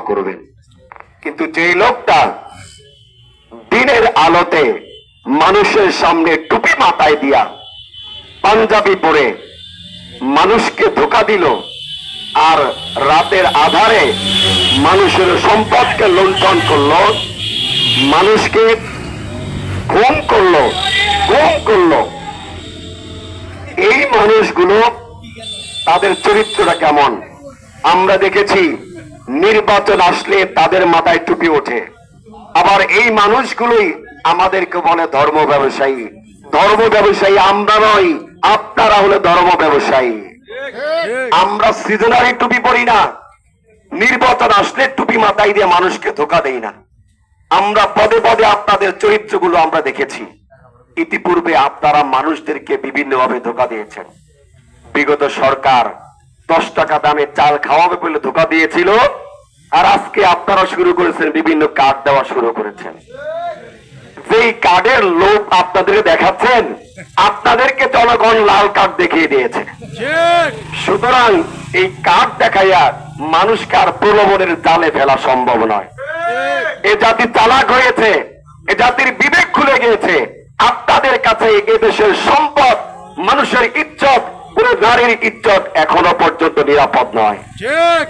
করবেন কিন্তু যেই লোকটা দিনের আলোতে মানুষের সামনে টুপি মাথায় দিয়া পাঞ্জাবি পরে মানুষকে ধোকা দিল আর রাতের আধারে মানুষের সম্পদকে লুণ্ঠন করল, মানুষকে খুন করল, গুম করল। এই মানুষগুলো তাদের চরিত্রটা কেমন? আমরা দেখেছি নির্বাচন আসলে তাদের মাথায় টুপি ওঠে। আবার এই মানুষগুলোই আমাদেরকে বলে ধর্ম ব্যবসায়ী। ধর্ম ব্যবসায়ী আমরা নই, আপনারা হলে ধর্ম ব্যবসায়ী। আমরা সিজনারি টুপি পরি না। নির্বাচন আসলে টুপি মাথায় দিয়ে মানুষকে ধোকা দেই না। আমরা পদে পদে আপনাদের চরিত্রগুলো আমরা দেখেছি। ইতিপূর্বে আপনারা মানুষদেরকে বিভিন্নভাবে ধোকা দিয়েছেন। বিগত সরকার দশ টাকা দামে চাল খাওয়াবে বলে ধোকা দিয়েছিল। আর আজকে আপনারা শুরু করেছেন, বিভিন্ন কার্ড দেওয়া শুরু করেছেন। যেই কার্ডের লোভ আপনাদেরকে দেখাচ্ছেন, আপনাদেরকে জনগণ লাল কার্ড দেখিয়ে দিয়েছে। সুতরাং এই কার্ড দেখাইয়া মানুষকে আর প্রলোভনের জালে ফেলা সম্ভব নয়। এ জাতি চালাক হয়েছে, এ জাতির বিবেক খুলে গিয়েছে। আপনাদের কাছে এ দেশের সম্পদ, মানুষের ইজ্জত কোন নারীর ইজ্জত এখনও পর্যন্ত নিরাপদ নয়। ঠিক।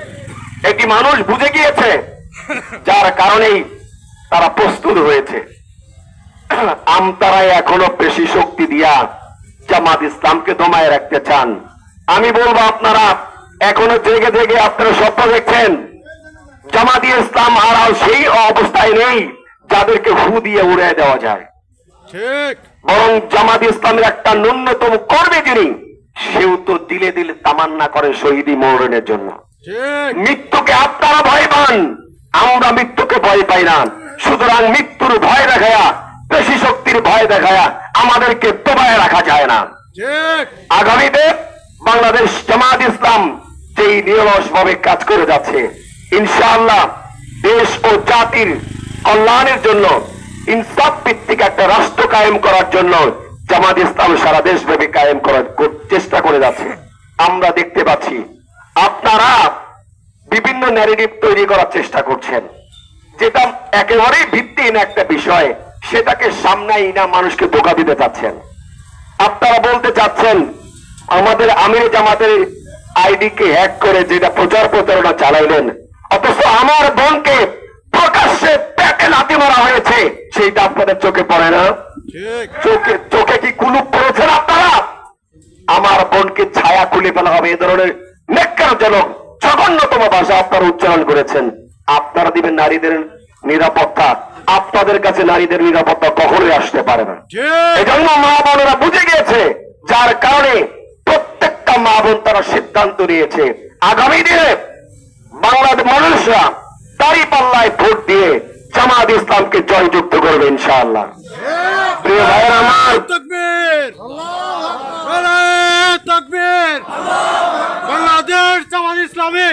এটি মানুষ বুঝে গিয়েছে? যার কারণেই তারা প্রস্তুত হয়েছে। আমতারাই এখনও বেশি শক্তি দিয়া জামাত ইসলামকে দমায় রাখতে চান। আমি বলব আপনারা এখনও জেগে জেগে আপনারা স্বপ্ন দেখছেন জামাতি ইসলাম আর সেই অবস্থায় নেই যাদেরকে ফু দিয়ে উড়ে দেওয়া যায়। বরং জামাত ইসলামের একটা ন্যূনতম কর্মী যিনি সেও তো দিলে দিলে তামান্না করে শহীদি মরণের জন্য। মৃত্যুকে আপনারা ভয় পান আমরা মৃত্যুকে ভয় পাই না। সুতরাং মৃত্যুর ভয় দেখায়া পেশি শক্তির ভয় দেখায়া আমাদেরকে দবায় রাখা যায় না। আগামীতে বাংলাদেশ জামাত ইসলাম যেই নিরলস ভাবে কাজ করে যাচ্ছে ইনশাআল্লাহ দেশ ও জাতির কল্যাণের জন্য ইনসাফ ভিত্তিক একটা রাষ্ট্র কায়েম করার জন্য জামাত ইসলাম সারা দেশব্যাপী কায়েম করার চেষ্টা করে যাচ্ছে। আমরা দেখতে পাচ্ছি, আপনারা বিভিন্ন ন্যারেটিভ তৈরি করার চেষ্টা করছেন। যেটা একেবারেই ভিত্তিহীন একটা বিষয়, সেটাকে সামনে না মানুষকে ধোকা দিতে চাচ্ছেন। আপনারা বলতে চাচ্ছেন, আমাদের আমির জামাতের আইডি কে হ্যাক করে যেটা প্রচার প্রচারণা চালাইলেন, অথচ আমার বোনকে প্রকাশ্যে পেটে লাথি মারা হয়েছে, সেইটা আপনাদের চোখে পড়ে না? চোখে চোখে কি কুলুপ পড়েছেন আপনারা আমার বোনকে ছায়া খুলে ফেলা হবে এ ধরনের নেককারজনক জঘন্যতম ভাষা আপনারা উচ্চারণ করেছেন। আপনারা দিবেন নারীদের নিরাপত্তা। আপনাদের কাছে নারীদের নিরাপত্তা কখনোই আসতে পারে না। এজন্য মা বোনেরা বুঝে গিয়েছে যার কারণে প্রত্যেকটা মা বোন তারা সিদ্ধান্ত নিয়েছে। আগামী দিনে বাংলাদেশ মানুষরা তারই পাল্লায় ভোট দিয়ে জামাত ইসলামকে জয়যুক্ত করবে ইনশাআল্লাহ। প্রিয় ভাইয়ের আমার বাংলাদেশ জামাত ইসলামী।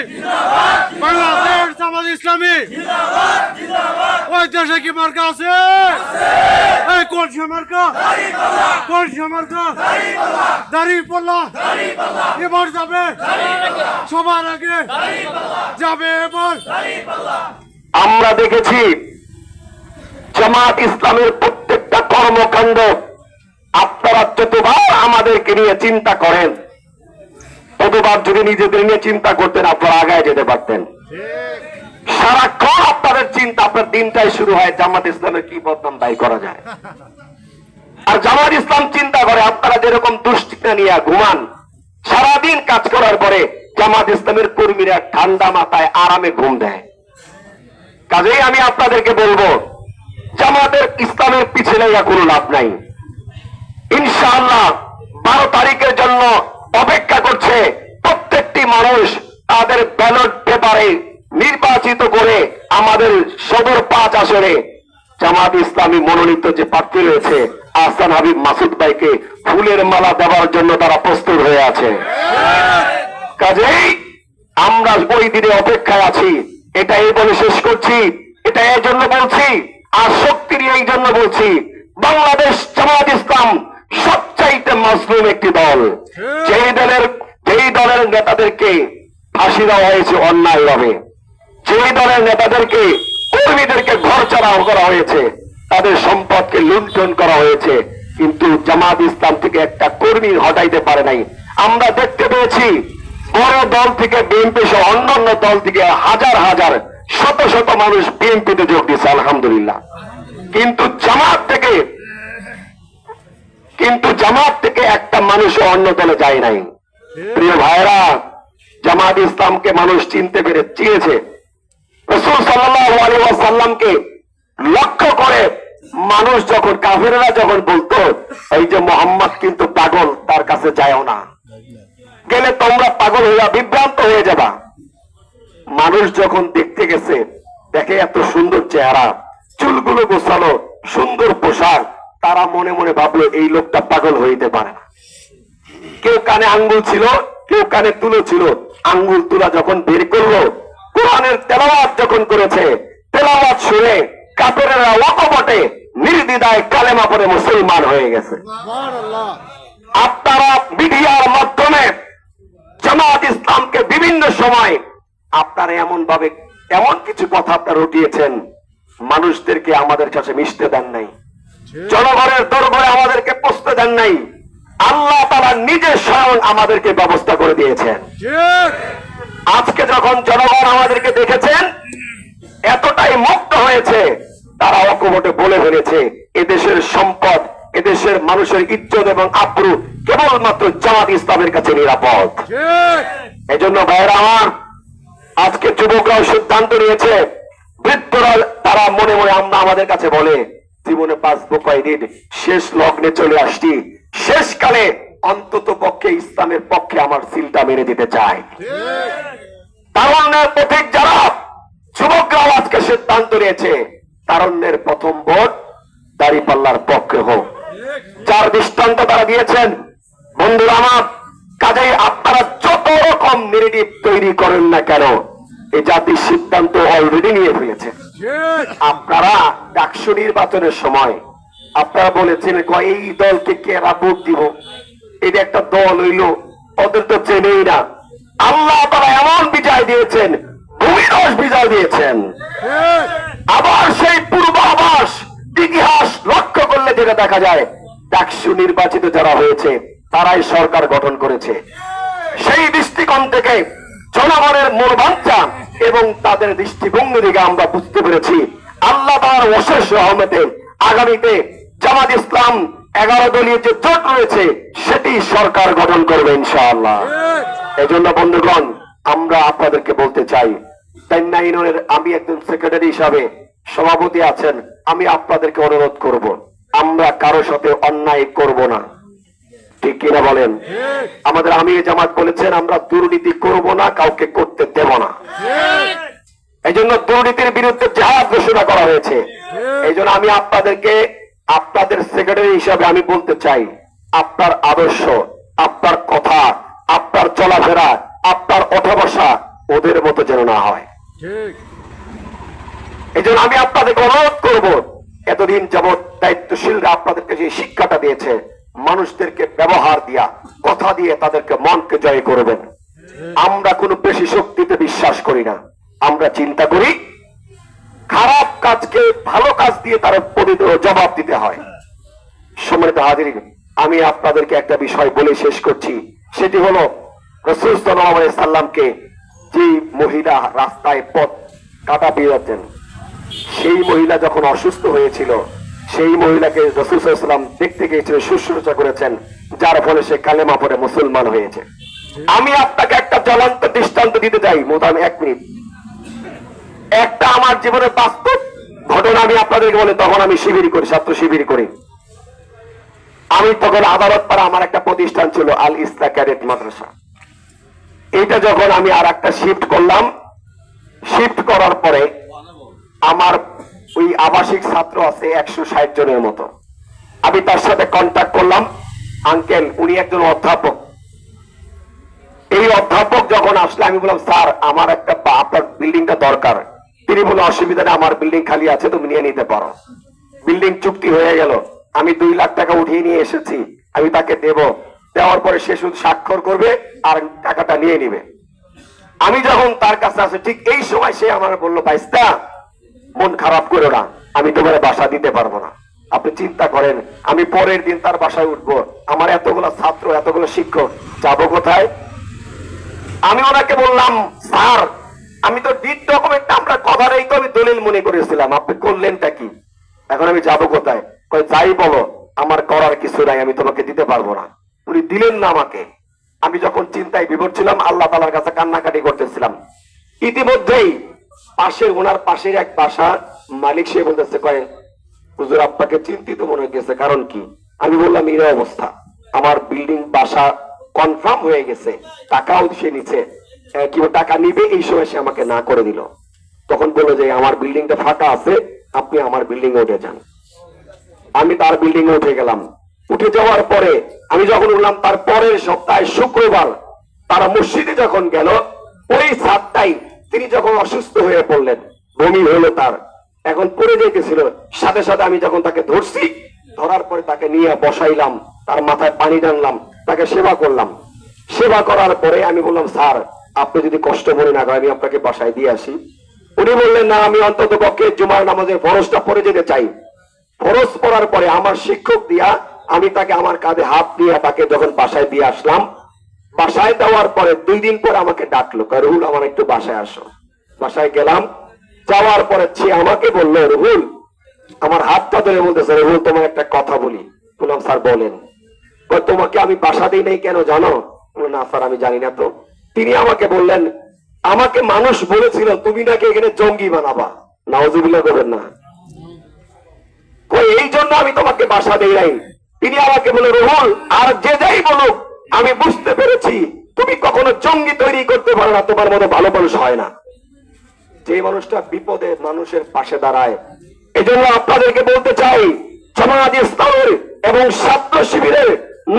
বাংলাদেশ জামাত ইসলামী। ওই দেশে কি মার্কা আছে? এই কোন সে মার্কা? কোন সে মার্কা? দাড়ি পাল্লা এবার যাবে। সবার আগে যাবে এবার। আমরা দেখেছি জামাত ইসলামের প্রত্যেকটা কর্মকাণ্ড আপনারা যতবার আমাদেরকে নিয়ে চিন্তা করেন, ততবার যদি নিজেদের নিয়ে চিন্তা করতেন, আপনারা আগায় যেতে পারতেন। সারাক্ষণ আপনাদের চিন্তা, আপনার দিনটাই শুরু হয় জামাত ইসলামের কি বদনাম দায়ী করা যায়। আর জামাত ইসলাম চিন্তা করে, আপনারা যেরকম দুশ্চিন্তা নিয়ে ঘুমান, সারাদিন কাজ করার পরে জামাত ইসলামের কর্মীরা ঠান্ডা মাথায় আরামে ঘুম দেয়। কাজেই আমি আপনাদেরকে বলব জামাতের ইসলামের পিছনে কোনো লাভ নাই। ইনশাআল্লাহ বারো তারিখের জন্য অপেক্ষা করছে প্রত্যেকটি মানুষ তাদের ব্যালট পেপারে নির্বাচিত করে আমাদের সদর পাঁচ আসরে জামাত ইসলামী মনোনীত যে প্রার্থী রয়েছে, আহসান হাবিব মাসুদ ভাইকে ফুলের মালা দেওয়ার জন্য তারা প্রস্তুত হয়ে আছে। কাজেই আমরা ওই দিনে অপেক্ষায় আছি। এটা এই বলে শেষ করছি। এটা এর জন্য বলছি আর শক্তি এই জন্য বলছি বাংলাদেশ জামাত ইসলাম সবচাইতে মজলুম একটি দল। যেই দলের যেই দলের নেতাদেরকে ফাঁসি দেওয়া হয়েছে অন্যায় ভাবে যে দলের নেতাদেরকে কর্মীদেরকে ঘর চালাও করা হয়েছে তাদের সম্পদকে লুণ্ঠন করা হয়েছে কিন্তু জামাত ইসলাম থেকে একটা কর্মী হটাইতে পারে নাই। আমরা দেখতে পেয়েছি বড় দল থেকে বিএনপি সহ অন্যান্য দল থেকে হাজার হাজার শত শত মানুষ বিএনপিতে যোগ দিয়েছে, আলহামদুলিল্লাহ। কিন্তু জামাত থেকে, কিন্তু জামাত থেকে একটা মানুষ অন্য দলে যায় নাই। প্রিয় ভাইরা জামাত ইসলামকে মানুষ চিনতে পেরে চিনেছে রসুল সাল্লাহ সাল্লামকে লক্ষ্য করে মানুষ যখন, কাফেরেরা যখন বলতো, এই যে মোহাম্মদ কিন্তু পাগল, তার কাছে যায়ও না। গেলে তোমরা পাগল হইয়া বিভ্রান্ত হয়ে যাবা। মানুষ যখন দেখতে গেছে দেখে এত সুন্দর চেহারা চুলগুলো গোছালো সুন্দর পোশাক তারা মনে মনে ভাবলো এই লোকটা পাগল হইতে পারে না। কেউ কানে আঙ্গুল ছিল কেউ কানে তুলো ছিল। আঙ্গুল তুলা যখন বের করল কোরআনের তেলাওয়াত যখন করেছে তেলাওয়াত শুনে কাপড়েরা অকপটে নির্দিদায় কালেমা পরে মুসলমান হয়ে গেছে। আপনারা মিডিয়ার মাধ্যমে জামাত ইসলামকে বিভিন্ন সময় আপনারা এমন ভাবে এমন কিছু কথা আপনারা উঠিয়েছেন মানুষদেরকে আমাদের কাছে মিশতে দেন নাই। জনগণের দরবারে আমাদেরকে পৌঁছতে দেন নাই। আল্লাহ তারা নিজে স্বয়ং আমাদেরকে ব্যবস্থা করে দিয়েছেন। আজকে যখন জনগণ আমাদেরকে দেখেছেন এতটাই মুক্ত হয়েছে তারা অকপটে বলে ফেলেছে এদেশের সম্পদ এদেশের মানুষের ইজ্জত এবং আব্রু কেবলমাত্র জামাত ইসলামের কাছে নিরাপদ। এজন্য ভাইয়েরা আমার আজকে যুবকরাও সিদ্ধান্ত নিয়েছে বৃদ্ধরা তারা মনে মনে আমরা আমাদের কাছে বলে, জীবনে বাঁচবো কয়দিন শেষ লগ্নে চলে আসছি। শেষকালে অন্তত পক্ষে ইসলামের পক্ষে আমার সিলটা মেরে দিতে তারণ্যের পথিক যারা, যুবকরাও আজকে সিদ্ধান্ত নিয়েছে তারণ্যের প্রথম ভোট দাড়িপাল্লার পক্ষে হোক। যার দৃষ্টান্ত তারা দিয়েছেন, বন্ধুরা আমার, কাজেই আপনারা যত রকম নেগেটিভ তৈরি করেন না কেন এই জাতির সিদ্ধান্ত অলরেডি নিয়ে ফেলেছে। আপনারা ডাকসু নির্বাচনের সময় আপনারা বলেছেন এই দলকে কেরা ভোট দিব? এটা একটা দল হইল ওদের তো চেনেই না। আল্লাহ তারা এমন বিজয় দিয়েছেন ভূমিরস বিজয় দিয়েছেন। আবার সেই পূর্বাভাস ইতিহাস লক্ষ্য করলে যেটা দেখা যায় ডাকসু নির্বাচিত যারা হয়েছে তারাই সরকার গঠন করেছে। সেই দৃষ্টিকোণ থেকে জনগণের মূল বাঞ্ছা এবং তাদের দৃষ্টিভঙ্গি থেকে আমরা বুঝতে পেরেছি। আল্লাহ তার অশেষ রহমতে আগামীতে জামাত ইসলাম এগারো দলীয় যে জোট রয়েছে, সেটি সরকার গঠন করবে ইনশাআল্লাহ। এই জন্য বন্ধুগণ, আমরা আপনাদেরকে বলতে চাই আমি একজন সেক্রেটারি হিসাবে সভাপতি আছেন, আমি আপনাদেরকে অনুরোধ করব, আমরা কারও সাথে অন্যায় করব না। ঠিক কিনা বলেন? আমাদের আমি জামাত বলেছেন আমরা দুর্নীতি করব না কাউকে করতে দেব না। এই জন্য দুর্নীতির বিরুদ্ধে জাহাজ ঘোষণা করা হয়েছে। এই জন্য আমি আপনাদেরকে আপনাদের সেক্রেটারি হিসাবে আমি বলতে চাই আপনার আদর্শ আপনার কথা আপনার চলাফেরা আপনার ওঠা বসা ওদের মতো যেন না হয়। এই জন্য আমি আপনাদেরকে অনুরোধ করব এতদিন যাবৎ দায়িত্বশীলরা আপনাদেরকে যে শিক্ষাটা দিয়েছে মানুষদেরকে ব্যবহার দিয়া, কথা দিয়ে তাদেরকে মনকে জয় করবেন আমরা কোনো বেশি শক্তিতে বিশ্বাস করি না। আমরা চিন্তা করি, খারাপ কাজকে ভালো কাজ দিয়ে তার প্রতি জবাব দিতে হয়। সম্মানিত হাজির, আমি আপনাদেরকে একটা বিষয় বলে শেষ করছি। সেটি হলো সাল্লামকে যে মহিলা রাস্তায় পথ কাটা পেয়েছেন সেই মহিলা যখন অসুস্থ হয়েছিল সেই মহিলাকে রসুলাম দেখতে গিয়েছিলেন শুশ্রূষা করেছেন, যার ফলে সে কালেমা পরে মুসলমান হয়েছে। আমি আপনাকে একটা জ্বলন্ত দৃষ্টান্ত দিতে চাই মোটাম এক মিনিট। একটা আমার জীবনের বাস্তব ঘটনা আমি আপনাদেরকে বলে, তখন আমি শিবির করি, ছাত্র শিবির করি। আমি তখন আদালত পাড়া আমার একটা প্রতিষ্ঠান ছিল, আল ইসলা ক্যাডেট মাদ্রাসা। এটা যখন আমি আর একটা শিফট করলাম শিফট করার পরে আমার ওই আবাসিক ছাত্র আছে একশো ষাট জনের মতো। আমি তার সাথে কন্ট্যাক্ট করলাম। আঙ্কেল উনি একজন অধ্যাপক। এই অধ্যাপক যখন আসলে আমি বললাম, স্যার, আমার একটা আপনার বিল্ডিংটা দরকার। তিনি বলে অসুবিধা নেই, আমার বিল্ডিং খালি আছে, তুমি নিয়ে নিতে পারো। বিল্ডিং চুক্তি হয়ে গেল। আমি দুই লাখ টাকা উঠিয়ে নিয়ে এসেছি। আমি তাকে দেব। দেওয়ার পরে সে শুধু স্বাক্ষর করবে আর টাকাটা নিয়ে নিবে। আমি যখন তার কাছে আসি, ঠিক এই সময় সে আমার বলল বাইস্তা মন খারাপ করো না, আমি তোমার বাসা দিতে পারব না। আপনি চিন্তা করেন, আমি পরের দিন তার বাসায় উঠবো। আমার এতগুলো ছাত্র, এতগুলো শিক্ষক, যাব কোথায়? আমি ওনাকে বললাম, স্যার, আমি তো ডিট ডকুমেন্ট আমরা কভারেই তো আমি দলিল মনে করেছিলাম। আপনি করলেনটা কি? এখন আমি যাব কোথায়? যাই বলো, আমার করার কিছু নাই, আমি তোমাকে দিতে পারব না। উনি দিলেন না আমাকে। আমি যখন চিন্তায় বিভোর ছিলাম, আল্লাহ তালার কাছে কান্নাকাটি করতেছিলাম। ইতিমধ্যেই পাশের ওনার পাশের এক বাসা মালিক সে বলতেছে কয় হুজুর আপনাকে চিন্তিত মনে হয়েছে কারণ কি? আমি বললাম, এই অবস্থা। আমার বিল্ডিং বাসা কনফার্ম হয়ে গেছে, টাকাও সে নিচ্ছে কি টাকা নিবে? এই সময় সে আমাকে না করে দিল। তখন বলল যে, আমার বিল্ডিংটা ফাঁকা আছে, আপনি আমার বিল্ডিং এ উঠে যান। আমি তার বিল্ডিং এ উঠে গেলাম। উঠে যাওয়ার পরে আমি যখন উঠলাম, তার পরের সপ্তাহে শুক্রবার তারা মসজিদে যখন গেল, ওই সাতটাই তিনি যখন অসুস্থ হয়ে পড়লেন, বমি হলো তার। এখন পড়ে যেতেছিল। সাথে সাথে আমি যখন তাকে ধরছি, ধরার পরে তাকে নিয়ে বসাইলাম, তার মাথায় পানি টানলাম, তাকে সেবা করলাম। সেবা করার পরে আমি বললাম, স্যার, আপনি যদি কষ্ট মনে না আমি আপনাকে বাসায় দিয়ে আসি। উনি বললেন, না, আমি অন্তত পক্ষে জুমার নামাজের ফরজটা পড়ে যেতে চাই। ফরজ পড়ার পরে আমার শিক্ষক দিয়া আমি তাকে আমার কাঁধে হাত দিয়ে তাকে যখন বাসায় দিয়ে আসলাম বাসায় দেওয়ার পরে দুই দিন পরে আমাকে ডাকলো রুহুল, আমার একটু বাসায় আসো। বাসায় গেলাম, যাওয়ার পরে সে আমাকে বলল, রুহুল, আমার হাতটা ধরে বলতেছে, রুহুল তোমার একটা কথা বলি। বললাম, স্যার, বলেন। তোমাকে আমি বাসা দিই নাই কেন জানো? না, স্যার, আমি জানি না তো। তিনি আমাকে বললেন, আমাকে মানুষ বলেছিল তুমি নাকি এখানে জঙ্গি বানাবা। নাওজুবিল্লাহ করবেন না। এই জন্য আমি তোমাকে বাসা দেই নাই। তিনি আমাকে বলে রোহল, আর যে যাই বলুক আমি বুঝতে পেরেছি, তুমি কখনো জঙ্গি তৈরি করতে পারো না, তোমার মতো ভালো মানুষ হয় না। যে মানুষটা বিপদে মানুষের পাশে দাঁড়ায় এই জন্য আপনাদেরকে বলতে চাই, সমাজ স্তরের এবং ছাত্র শিবিরের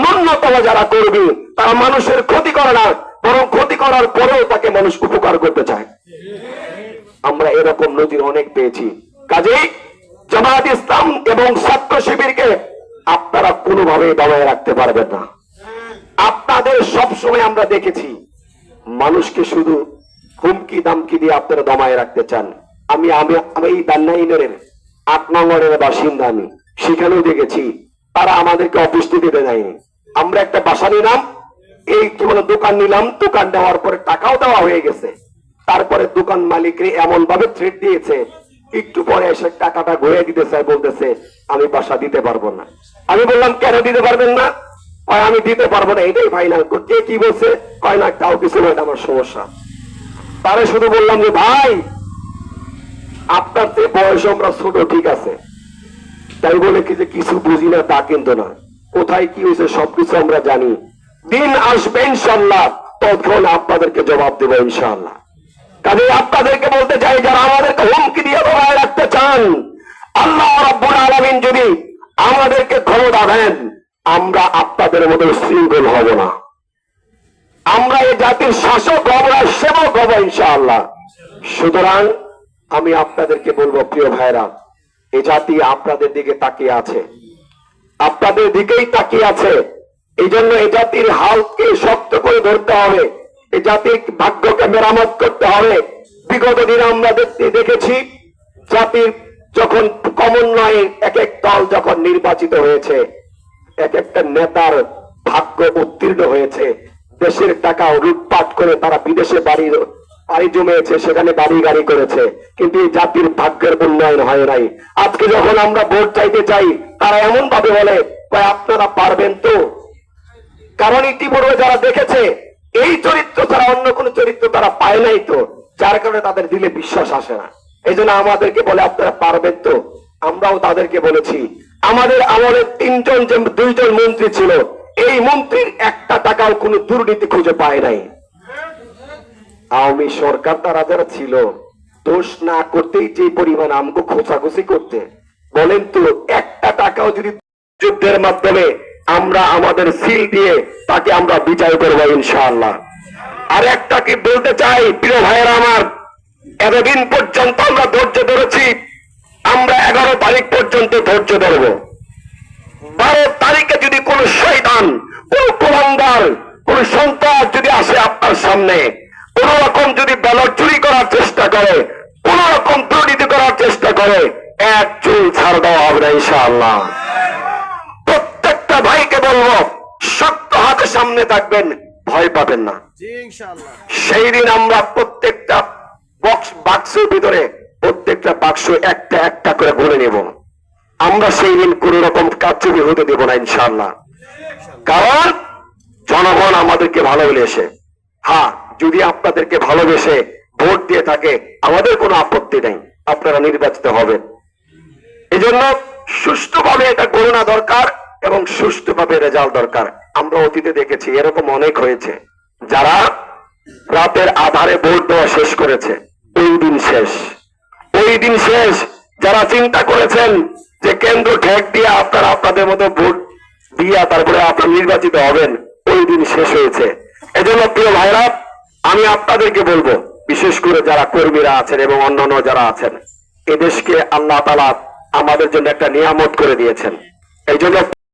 ন্যূনতম যারা করবি তারা মানুষের ক্ষতি করে না, বরং ক্ষতি করার পরেও তাকে মানুষ উপকার করতে চায়। আমরা এরকম নজির অনেক পেয়েছি। কাজেই জামাত ইসলাম এবং ছাত্র শিবিরকে আপনারা কোনোভাবে দমায় রাখতে পারবেন না। আপনাদের সব সময় আমরা দেখেছি, মানুষকে শুধু হুমকি দামকি দিয়ে আপনারা দমায় রাখতে চান। আমি আমি এই বান্নাইনের আট নম্বরের বাসিন্দা আমি। সেখানেও দেখেছি, তারা আমাদেরকে অফিস দিতে দেয়নি আমরা একটা বাসা নিলাম, এই কি বলে দোকান নিলাম দোকান দেওয়ার পরে টাকাও দেওয়া হয়ে গেছে। তারপরে দোকান মালিকরে এমন ভাবে থ্রেট দিয়েছে, একটু পরে এসে টাকাটা ঘুরে দিতে চাই বলতেছে, আমি বাসা দিতে পারব না। আমি বললাম, কেন দিতে পারবেন না? কয় আমি দিতে পারব না, এটাই ফাইনাল কে কি বলছে, কয় না, তাও কিছু নয় আমার সমস্যা। তারে শুধু বললাম যে, ভাই, আপনার যে বয়স আমরা ছোট, ঠিক আছে। তাই বলে কি যে, কিছু বুঝি না, তা কিন্তু না কোথায় কি হয়েছে, সবকিছু আমরা জানি। দিন আসবে ইনশাল্লাহ তখন আপনাদেরকে জবাব দেবো ইনশাল্লাহ কাজে আপনাদেরকে বলতে চাই, যারা আমাদেরকে হুমকি দিয়ে ধরায় রাখতে চান, আল্লাহ রব্বুল আলমিন যদি আমাদেরকে ক্ষমতা দেন আপনাদের মতো শৃঙ্খল হব না। আমরা এই জাতির শাসক হব না, সেবক হব ইনশাআল্লাহ। সুতরাং আমি আপনাদেরকে বলব, প্রিয় ভাইরা এই জাতি আপনাদের দিকে তাকিয়ে আছে। আপনাদের দিকেই তাকিয়ে আছে। এই জন্য এই জাতির হালকে শক্ত করে ধরতে হবে। এই জাতির ভাগ্যকে মেরামত করতে হবে। বিগত দিনে আমরা দেখতে দেখেছি, জাতির যখন কমন্বয়ে এক এক দল যখন নির্বাচিত হয়েছে এক একটা নেতার ভাগ্য উত্তীর্ণ হয়েছে। দেশের টাকা লুটপাট করে তারা বিদেশে বাড়ি বাড়ি জমেছে, সেখানে বাড়ি গাড়ি করেছে। কিন্তু এই জাতির ভাগ্যের উন্নয়ন হয় নাই। আজকে যখন আমরা ভোট চাইতে চাই, তারা এমন ভাবে বলে আপনারা পারবেন তো? কারণ ইতিপূর্বে যারা দেখেছে, এই চরিত্র ছাড়া অন্য কোন চরিত্র তারা পায় নাই তো। যার কারণে তাদের দিলে বিশ্বাস আসে না। এই আমাদেরকে বলে, আপনারা পারবেন তো? আমরাও তাদেরকে বলেছি, আমাদের আমাদের তিনজন যে দুইজন মন্ত্রী ছিল, এই মন্ত্রীর একটা টাকাও কোনো দুর্নীতি খুঁজে পায় নাই। আওয়ামী সরকার তারা যারা ছিল, দোষ না করতেই যে পরিমাণ আমগো খোঁচাখুচি করতে, বলেন তো, একটা টাকাও যদি যুদ্ধের মাধ্যমে আমরা আমাদের সিল দিয়ে তাকে আমরা বিচার করব ইনশাআল্লাহ। আর একটা কি বলতে চাই, প্রিয় ভাইয়েরা আমার, এতদিন পর্যন্ত আমরা ধৈর্য ধরেছি আমরা এগারো তারিখ পর্যন্ত ধৈর্য ধরব। বারো তারিখে যদি কোন শৈতান কোন কুলাঙ্গার কোন সন্ত্রাস যদি আসে আপনার সামনে কোন রকম যদি ব্যালট চুরি করার চেষ্টা করে কোন রকম দুর্নীতি করার চেষ্টা করে এক চুল ছাড় দেওয়া হবে না ইনশাআল্লাহ। প্রত্যেকটা ভাইকে বলব শক্ত হাতে সামনে থাকবেন ভয় পাবেন না। সেই দিন আমরা প্রত্যেকটা বক্স বাক্সের ভিতরে প্রত্যেকটা বাক্স একটা একটা করে ভরে নেব। আমরা সেই দিন কোন রকম কারচুপি হতে দেব না ইনশাল্লাহ কারণ জনগণ আমাদেরকে ভালোবেসে। হ্যাঁ যদি আপনাদেরকে ভালোবেসে ভোট দিয়ে থাকে, আমাদের কোনো আপত্তি নেই। আপনারা নির্বাচিত হবেন। এই জন্য সুষ্ঠুভাবে এটা গণনা দরকার এবং সুষ্ঠুভাবে রেজাল্ট দরকার। আমরা অতীতে দেখেছি, এরকম অনেক হয়েছে। যারা রাতের আধারে ভোট দেওয়া শেষ করেছে, ওই দিন শেষ। ওই দিন শেষ। যারা চিন্তা করেছেন যে কেন্দ্র ঠেক দিয়ে আপনারা আপনাদের মতো ভোট দিয়া তারপরে আপনারা নির্বাচিত হবেন, ওই দিন শেষ হয়েছে। এজন্য প্রিয় ভাইরা, আমি আপনাদেরকে বলব, বিশেষ করে যারা কর্মীরা আছেন এবং অন্যান্য যারা আছেন, এদেশকে আল্লাহ তালা আমাদের জন্য একটা নিয়ামত করে দিয়েছেন। এই জন্য